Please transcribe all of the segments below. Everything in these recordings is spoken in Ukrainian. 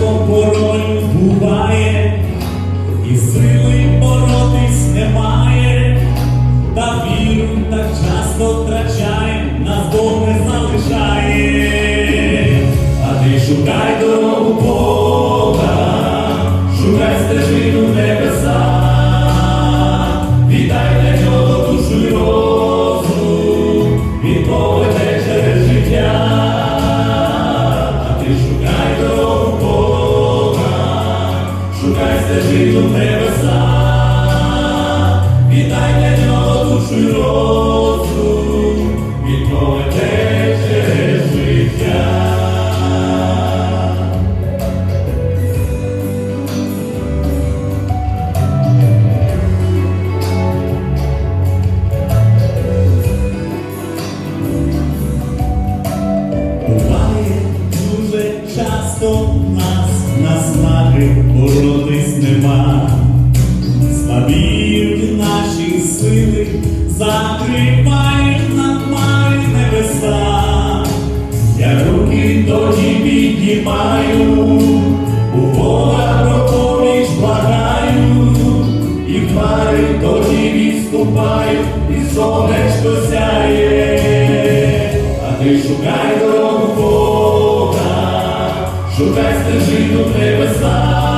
важко порою буває, і сили боротись немає, та віру так часто втрачає, нас Бог не залишає, а ти шукай дорогу Бога, шукай стежину небеса, віддай для чого душу й розум, відповідь. Шукай стежину сили, над хмари небеса. Я руки тоді піднімаю, у Бога про поміч благаю, і хмари тоді відступають, і сонечко сяє. А ти шукай дорогу Бога, шукай стежину небеса,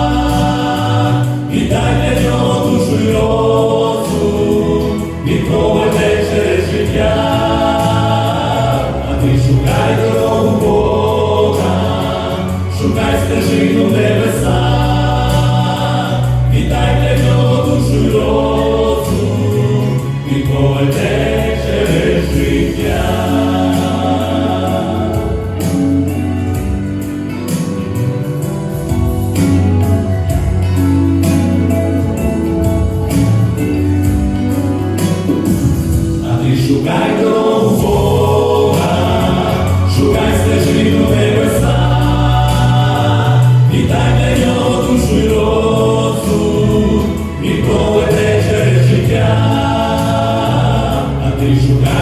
проведе через життя, а ти шукай дорогу шукай стежину в небеса, вітай для нього душу розум, він проведе шукай дорогу Бога, шукай стежину небеса, віддай для нього душу й розум, він проведе через життя, а ти шукай